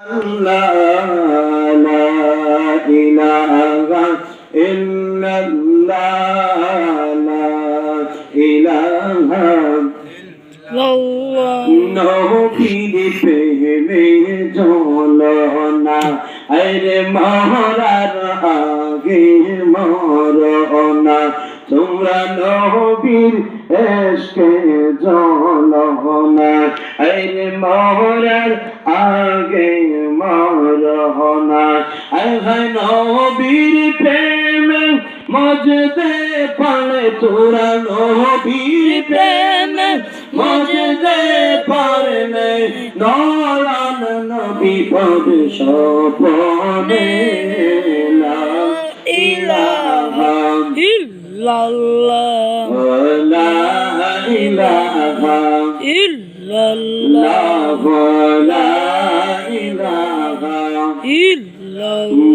لا لا إله إلا الله لا إله আল্লাহ নবীর প্রেমে জ্বলনা আরে মরার আগে মরনা তোমরা নবীর এসকে জ্বলনা আরে মরার আগে আরে নবীর প্রেমে মজদে পালে তোরা নবীর প্রেমে মজদে পারলে নয়ন নবী পাবে স্বপনে লা ইলাহা ইল্লাল্লাহ। লা ইলাহা ইল্লাল্লাহ। লা ইলাহা ইল্লাল্লাহ